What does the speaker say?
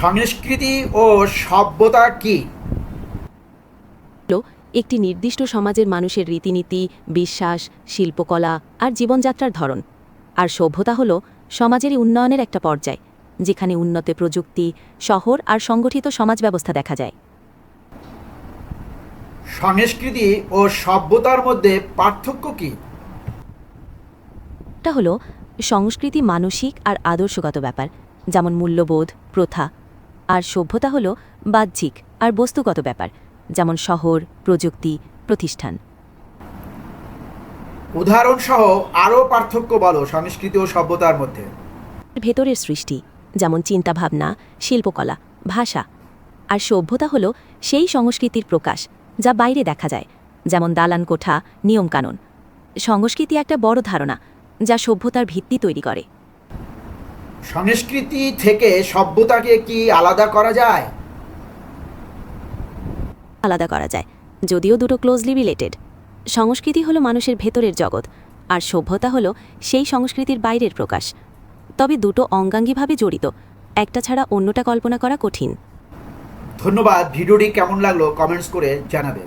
সংস্কৃতি ও সভ্যতা কি? একটি নির্দিষ্ট সমাজের মানুষের রীতিনীতি বিশ্বাস শিল্পকলা আর জীবনযাত্রার ধরন। আর সভ্যতা হল সমাজেরই উন্নয়নের একটা পর্যায় যেখানে উন্নত প্রযুক্তি শহর আর সংগঠিত সমাজ ব্যবস্থা দেখা যায়। সংস্কৃতি ও সভ্যতার মধ্যে পার্থক্য কি? এটা হলো সংস্কৃতি মানসিক আর আদর্শগত ব্যাপার যেমন মূল্যবোধ প্রথা আর সভ্যতা হলো বাহ্যিক আর বস্তুগত ব্যাপার যেমন শহর প্রযুক্তি প্রতিষ্ঠান। উদাহরণসহ আরও পার্থক্য বলো সংস্কৃতি ও সভ্যতার মধ্যে। ভেতরের সৃষ্টি যেমন চিন্তাভাবনা শিল্পকলা ভাষা। আর সভ্যতা হলো সেই সংস্কৃতির প্রকাশ যা বাইরে দেখা যায় যেমন দালান কোঠা নিয়মকানুন। সংস্কৃতি একটা বড় ধারণা যা সভ্যতার ভিত্তি তৈরি করে। সংস্কৃতি থেকে সভ্যতাকে কি আলাদা করা যায়? আলাদা করা যায় যদিও দুটো ক্লোজলি রিলেটেড সংস্কৃতি হলো মানুষের ভেতরের জগৎ আর সভ্যতা হলো সেই সংস্কৃতির বাইরের প্রকাশ। তবে দুটো অঙ্গাঙ্গিভাবে জড়িত একটা ছাড়া অন্যটা কল্পনা করা কঠিন। ধন্যবাদ ভিডিওটি কেমন লাগল কমেন্টস করে জানাবে।